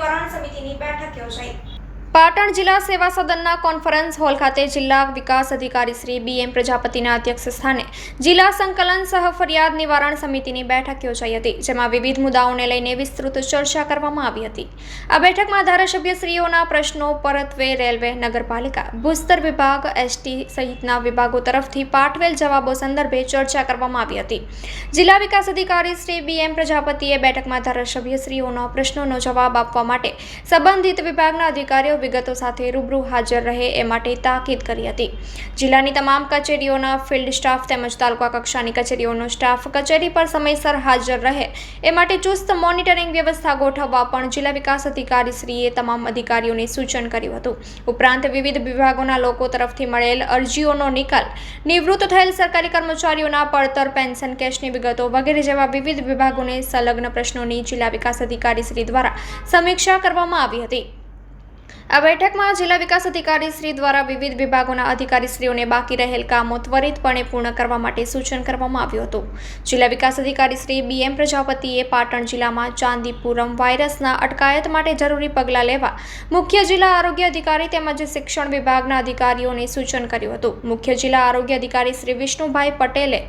સશક્તિકરણ સમિતિની બેઠક યોજાઈ. સેવા સદનના કોન્ફરન્સ હોલ ખાતે જિલ્લા વિકાસ અધિકારી શ્રી બી એમ પ્રજાપતિના અધ્યક્ષ સ્થાને જિલ્લા સંકલન સહ ફરિયાદ નિવારણ સમિતિની બેઠક યોજાઈ હતી, જેમાં વિવિધ મુદ્દાઓને લઈને વિસ્તૃત ચર્ચા કરવામાં આવી હતી. આ બેઠકમાં ધારાસભ્યશ્રીઓના પ્રશ્નો, પરત્વે રેલવે, નગરપાલિકા, ભૂસ્તર વિભાગ, એસટી સહિતના વિભાગો તરફથી પાઠવેલ જવાબો સંદર્ભે ચર્ચા કરવામાં આવી હતી. જિલ્લા વિકાસ અધિકારી શ્રી બી એમ પ્રજાપતિએ બેઠકમાં ધારાસભ્યશ્રીઓના પ્રશ્નોનો જવાબ આપવા માટે સંબંધિત વિભાગના અધિકારીઓ વિગતો સાથે રૂબરૂ હાજર રહે એ માટે તાકીદ કરી હતી. જિલ્લાની તમામ કચેરીઓના ફિલ્ડ સ્ટાફ તેમજ તાલુકા કક્ષાની કચેરીઓનો સ્ટાફ કચેરી પર સમયસર હાજર રહે એ માટે ચુસ્ત મોનિટરિંગ વ્યવસ્થા ગોઠવવા પણ જિલ્લા વિકાસ અધિકારીશ્રીએ તમામ અધિકારીઓને સૂચન કર્યું હતું. ઉપરાંત વિવિધ વિભાગોના લોકો તરફથી મળેલ અરજીઓનો નિકાલ, નિવૃત્ત થયેલ સરકારી કર્મચારીઓના પડતર પેન્શન કેશની વિગતો વગેરે જેવા વિવિધ વિભાગોને સંલગ્ન પ્રશ્નોની જિલ્લા વિકાસ અધિકારી શ્રી દ્વારા સમીક્ષા કરવામાં આવી હતી. આ બેઠકમાં જિલ્લા વિકાસ અધિકારી શ્રી દ્વારા વિવિધ વિભાગોના અધિકારીશ્રીઓને બાકી રહેલ કામો ત્વરિતપણે પૂર્ણ કરવા માટે સૂચન કરવામાં આવ્યું હતું. જિલ્લા વિકાસ અધિકારી શ્રી બી એમ પ્રજાપતિએ પાટણ જિલ્લામાં ચાંદીપુરમ વાયરસના અટકાયત માટે જરૂરી પગલાં લેવા મુખ્ય જિલ્લા આરોગ્ય અધિકારી તેમજ શિક્ષણ વિભાગના અધિકારીઓને સૂચન કર્યું હતું. મુખ્ય જિલ્લા આરોગ્ય અધિકારી શ્રી વિષ્ણુભાઈ પટેલે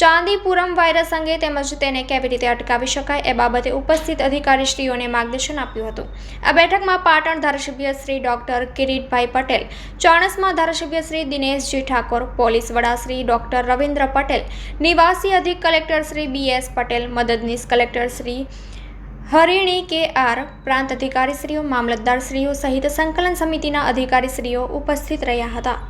ચાંદીપુરમ વાયરસ અંગે તેમજ તેને કેવી રીતે અટકાવી શકાય એ બાબતે ઉપસ્થિત અધિકારીશ્રીઓને માર્ગદર્શન આપ્યું હતું. આ બેઠકમાં પાટણ ધારાસભ્ય શ્રી ડોક્ટર કિરીટભાઈ પટેલ, ચોણસમાં ધારાસભ્ય શ્રી દિનેશજી ઠાકોર, પોલીસ વડા શ્રી ડોક્ટર રવિન્દ્ર પટેલ, નિવાસી અધિક collector Shri B S Patel, મદદનીશ કલેક્ટર શ્રી હરિણી કે આર, પ્રાંત અધિકારીશ્રીઓ, મામલતદારશ્રીઓ સહિત સંકલન સમિતિના અધિકારીશ્રીઓ ઉપસ્થિત રહ્યા હતા.